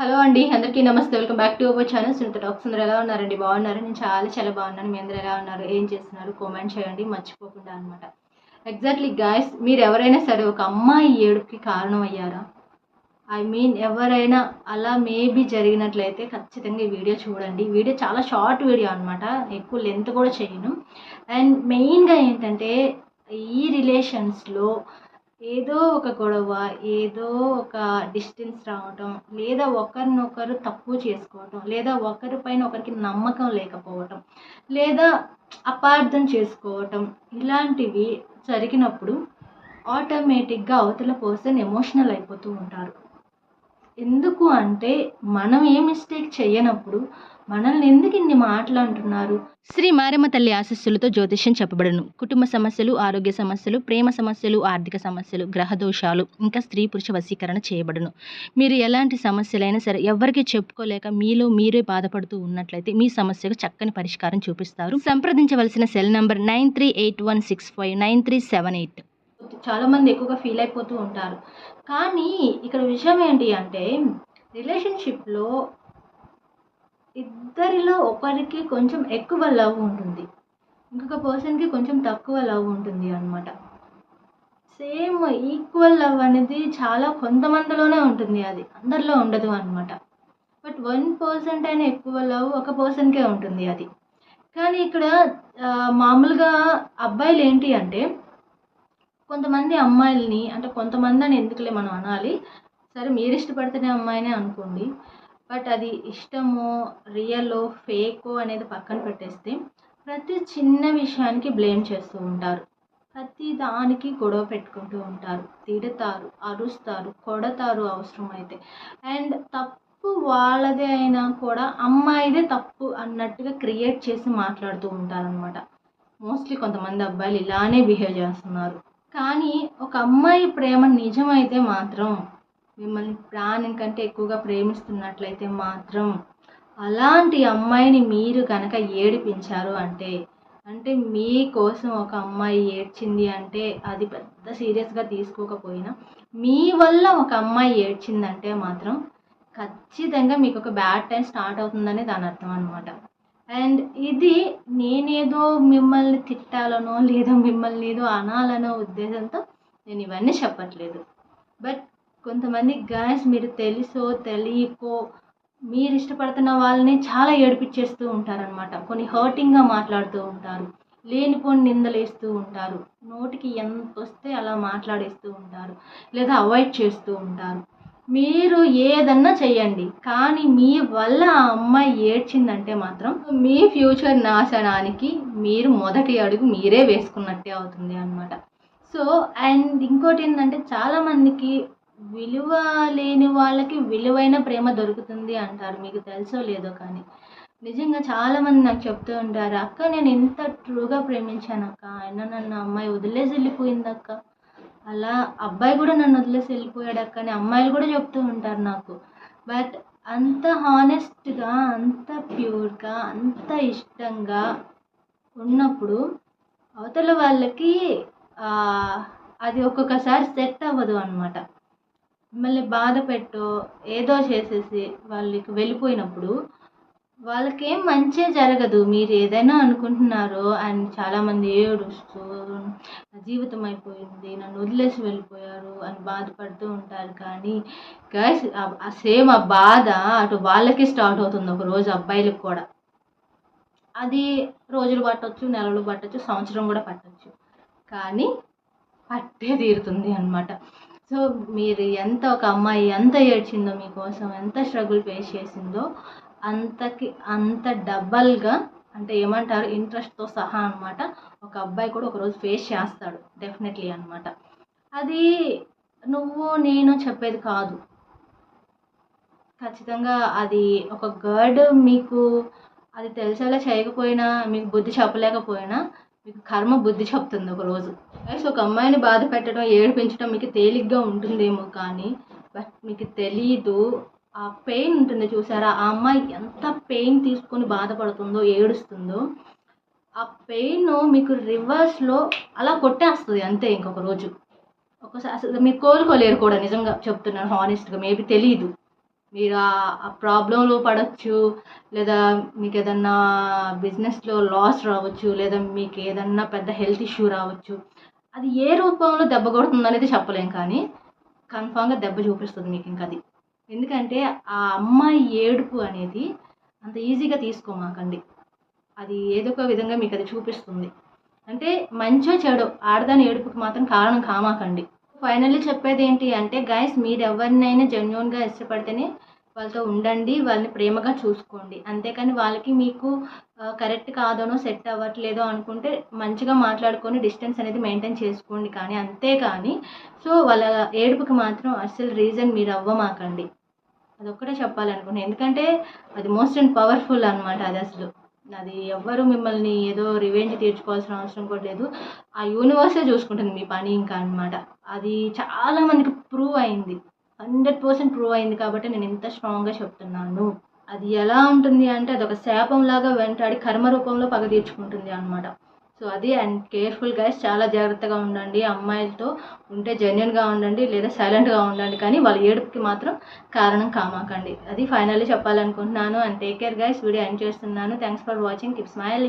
Hello అండి అందరికీ నమస్తే. Welcome back to our channel. Sunitha talks. అందరూ ఎలా ఉన్నారండి? బాగున్నారు? నేను చాలా చాలా బాగున్నాను. మీ అందరూ ఎలా ఉన్నారు? ఏం చేస్తున్నారు? కామెంట్ చేయండి. మర్చిపోకుండా అనమాట ఎగ్జాక్ట్లీ గాయస్ మీరు ఎవరైనా సరే ఒక అమ్మాయి ఏడుపుకి కారణం అయ్యారా? ఐ మీన్ ఎవరైనా అలా మేబీ జరిగినట్లయితే ఖచ్చితంగా ఈ వీడియో చూడండి. వీడియో చాలా షార్ట్ వీడియో అనమాట ఎక్కువ లెంత్ కూడా చేయను. అండ్ మెయిన్గా ఏంటంటే ఈ రిలేషన్స్లో ఏదో ఒక గొడవ ఏదో ఒక డిస్టెన్స్ రావటం లేదా ఒకరినొకరు తక్కువ చేసుకోవటం లేదా ఒకరిపైన ఒకరికి నమ్మకం లేకపోవటం లేదా అపార్థం చేసుకోవటం ఇలాంటివి జరిగినప్పుడు ఆటోమేటిక్గా అవతల పర్సన్ ఎమోషనల్ అయిపోతూ ఉంటారు. ఎందుకు అంటే మనం ఏ మిస్టేక్ చేయనప్పుడు మనల్ని ఎందుకు ఇన్ని మాటలు అంటున్నారు? శ్రీ మారమ్మ తల్లి ఆశస్సులతో జ్యోతిష్యం చెప్పబడను. కుటుంబ సమస్యలు ఆరోగ్య సమస్యలు ప్రేమ సమస్యలు ఆర్థిక సమస్యలు గ్రహ దోషాలు ఇంకా స్త్రీ పురుష వశీకరణ చేయబడను. మీరు ఎలాంటి సమస్యలైనా సరే ఎవరికి చెప్పుకోలేక మీలో మీరే బాధపడుతూ ఉన్నట్లయితే మీ సమస్యకు చక్కని పరిష్కారం చూపిస్తారు. సంప్రదించవలసిన cell number nine three eight one six five nine three seven eight. చాలామంది ఎక్కువగా ఫీల్ అయిపోతూ ఉంటారు. కానీ ఇక్కడ విషయం ఏంటి అంటే రిలేషన్షిప్లో ఇద్దరిలో ఒకరికి కొంచెం ఎక్కువ లవ్ ఉంటుంది. ఇంకొక పర్సన్కి కొంచెం తక్కువ లవ్ ఉంటుంది అనమాట సేమ్ ఈక్వల్ లవ్ అనేది చాలా కొంతమందిలోనే ఉంటుంది అది. అందరిలో ఉండదు అనమాట బట్ వన్ పర్సెంట్ అయినా ఎక్కువ లవ్ ఒక పర్సన్కే ఉంటుంది అది. కానీ ఇక్కడ మామూలుగా అబ్బాయిలు ఏంటి అంటే కొంతమంది అమ్మాయిల్ని అంటే కొంతమంది అని ఎందుకులే మనం అనాలి. సరే మీరు ఇష్టపడితేనే అమ్మాయినే అనుకోండి. బట్ అది ఇష్టమో రియలో ఫేకో అనేది పక్కన పెట్టేస్తే ప్రతి చిన్న విషయానికి బ్లేమ్ చేస్తూ ఉంటారు. ప్రతి దానికి గొడవ పెట్టుకుంటూ ఉంటారు. తిడతారు అరుస్తారు కొడతారు అవసరమైతే. అండ్ తప్పు వాళ్ళదే అయినా కూడా అమ్మాయిదే తప్పు అన్నట్టుగా క్రియేట్ చేసి మాట్లాడుతూ ఉంటారనమాట మోస్ట్లీ కొంతమంది అబ్బాయిలు ఇలానే బిహేవ్ చేస్తున్నారు. కానీ ఒక అమ్మాయి ప్రేమ నిజమైతే మాత్రం మిమ్మల్ని ప్రాణం కంటే ఎక్కువగా ప్రేమిస్తున్నట్లయితే మాత్రం అలాంటి అమ్మాయిని మీరు కనుక ఏడిపించారు అంటే అంటే మీకోసం ఒక అమ్మాయి ఏడ్చింది అంటే అది పెద్ద సీరియస్గా తీసుకోకపోయినా మీ వల్ల ఒక అమ్మాయి ఏడ్చిందంటే మాత్రం ఖచ్చితంగా మీకు ఒక బ్యాడ్ టైం స్టార్ట్ అవుతుందని దాని అర్థం అనమాట అండ్ ఇది నేనేదో మిమ్మల్ని తిట్టాలనో లేదా మిమ్మల్ని ఏదో అనాలనో ఉద్దేశంతో నేను ఇవన్నీ చెప్పట్లేదు. బట్ కొంతమంది గాయస్ మీరు తెలుసో తెలియకో మీరు ఇష్టపడుతున్న వాళ్ళని చాలా ఏడిపించేస్తూ ఉంటారనమాట కొన్ని హర్టింగ్గా మాట్లాడుతూ ఉంటారు. లేనిపోని నిందలేస్తూ ఉంటారు. నోటికి ఎంత వస్తే అలా మాట్లాడేస్తూ ఉంటారు. లేదా అవాయిడ్ చేస్తూ ఉంటారు. మీరు ఏదన్నా చెయ్యండి. కానీ మీ వల్ల ఆ అమ్మాయి ఏడ్చిందంటే మాత్రం మీ ఫ్యూచర్ నాశనానికి మీరు మొదటి అడుగు మీరే వేసుకున్నట్టే అవుతుంది అనమాట సో అండ్ ఇంకోటి ఏంటంటే చాలామందికి విలువ లేని వాళ్ళకి విలువైన ప్రేమ దొరుకుతుంది అంటారు. మీకు తెలుసో లేదో కానీ. నిజంగా చాలామంది నాకు చెప్తూ ఉంటారు అక్క నేను ఎంత ట్రూగా ప్రేమించాను అక్క అయినా నన్ను అమ్మాయి వదిలేసి వెళ్ళిపోయింది అక్క అలా అబ్బాయి కూడా నన్ను వదిలేసి వెళ్ళిపోయాడు అక్కని అమ్మాయిలు కూడా చెప్తూ ఉంటారు నాకు. బట్ అంత హానెస్ట్గా అంత ప్యూర్గా అంత ఇష్టంగా ఉన్నప్పుడు అవతల వాళ్ళకి అది ఒక్కొక్కసారి సెట్ అవ్వదు అనమాట మిమ్మల్ని బాధ పెట్టో ఏదో చేసేసి వాళ్ళకి వెళ్ళిపోయినప్పుడు వాళ్ళకేం మంచి జరగదు. మీరు ఏదైనా అనుకుంటున్నారో అండ్ చాలామంది ఏడుస్తూ నా జీవితం అయిపోయింది నన్ను వదిలేసి వెళ్ళిపోయారు అని బాధపడుతూ ఉంటారు. కానీ గైస్ ఆ సేమ్ ఆ బాధ అటు వాళ్ళకి స్టార్ట్ అవుతుంది ఒక రోజు అబ్బాయిలకు కూడా. అది రోజులు పట్టవచ్చు నెలలు పట్టవచ్చు సంవత్సరం కూడా పట్టవచ్చు కానీ పట్టే తీరుతుంది అనమాట సో మీరు ఎంత ఒక అమ్మాయి ఎంత ఏడ్చిందో మీకోసం ఎంత స్ట్రగుల్ ఫేస్ చేసిందో అంతకి అంత డబల్గా అంటే ఏమంటారు ఇంట్రెస్ట్తో సహా అనమాట ఒక అబ్బాయి కూడా ఒకరోజు ఫేస్ చేస్తాడు డెఫినెట్లీ అనమాట అది నువ్వు నేను చెప్పేది కాదు. ఖచ్చితంగా అది ఒక గర్డ్ మీకు అది తెలిసేలా చేయకపోయినా మీకు బుద్ధి చెప్పలేకపోయినా మీకు కర్మ బుద్ధి చెప్తుంది ఒక రోజు గైస్ ఒక అమ్మాయిని బాధ పెట్టడం ఏడిపించడం మీకు తేలిగ్గా ఉంటుందేమో కానీ బట్ మీకు తెలీదు ఆ పెయిన్ ఉంటుంది చూసారా? ఆ అమ్మాయి ఎంత పెయిన్ తీసుకొని బాధపడుతుందో ఏడుస్తుందో ఆ పెయిన్ మీకు రివర్స్లో అలా కొట్టేస్తుంది అంతే ఇంకొక రోజు. ఒకసారి అసలు మీరు కోలుకోలేరు కూడా నిజంగా చెప్తున్నాను హానెస్ట్గా మేబీ తెలియదు మీరు ఆ ప్రాబ్లంలో పడవచ్చు లేదా మీకు ఏదన్నా బిజినెస్లో లాస్ రావచ్చు లేదా మీకు ఏదన్నా పెద్ద హెల్త్ ఇష్యూ రావచ్చు అది ఏ రూపంలో దెబ్బ కొడుతుంది అనేది చెప్పలేం కానీ కన్ఫామ్గా దెబ్బ చూపిస్తుంది మీకు ఇంకా అది ఎందుకంటే ఆ అమ్మాయి ఏడుపు అనేది అంత ఈజీగా తీసుకోమాకండి అది ఏదో ఒక విధంగా మీకు అది చూపిస్తుంది. అంటే మంచో చెడో ఆడదాని ఏడుపుకి మాత్రం కారణం కామాకండి. ఫైనల్లీ చెప్పేది ఏంటి అంటే గైస్ మీరు ఎవరినైనా జెన్యున్గా ఇష్టపడితేనే వాళ్ళతో ఉండండి వాళ్ళని ప్రేమగా చూసుకోండి. అంతేకాని వాళ్ళకి మీకు కరెక్ట్ కాదనో సెట్ అవ్వట్లేదో అనుకుంటే మంచిగా మాట్లాడుకొని డిస్టెన్స్ అనేది మెయింటైన్ చేసుకోండి కానీ అంతేకాని సో వాళ్ళ ఏడుపుకి మాత్రం అస్సలు రీజన్ మీరు అవ్వమాకండి అదొక్కటే చెప్పాలనుకున్నాను ఎందుకంటే అది మోస్ట్ అండ్ పవర్ఫుల్ అనమాట అది అసలు. అది ఎవ్వరు మిమ్మల్ని ఏదో రివెంజ్ తీర్చుకోవాల్సిన అవసరం కూడా లేదు. ఆ యూనివర్సే చూసుకుంటుంది మీ పని ఇంకా అనమాట అది చాలా మందికి ప్రూవ్ అయింది. హండ్రెడ్ పర్సెంట్ ప్రూవ్ అయింది కాబట్టి నేను ఇంత స్ట్రాంగ్గా చెప్తున్నాను. అది ఎలా ఉంటుంది అంటే అది ఒక శాపంలాగా వెంటాడి కర్మ రూపంలో పగ తీర్చుకుంటుంది అనమాట సో అది అండ్ కేర్ఫుల్ గైస్ చాలా జాగ్రత్తగా ఉండండి అమ్మాయిలతో ఉంటే జెన్యున్గా ఉండండి లేదా సైలెంట్గా ఉండండి. కానీ వాళ్ళ ఏడుపుకి మాత్రం కారణం కామాకండి. అది ఫైనల్లీ చెప్పాలనుకుంటున్నాను and take care guys video end చేస్తున్నాను. Thanks for watching. Keep smiling.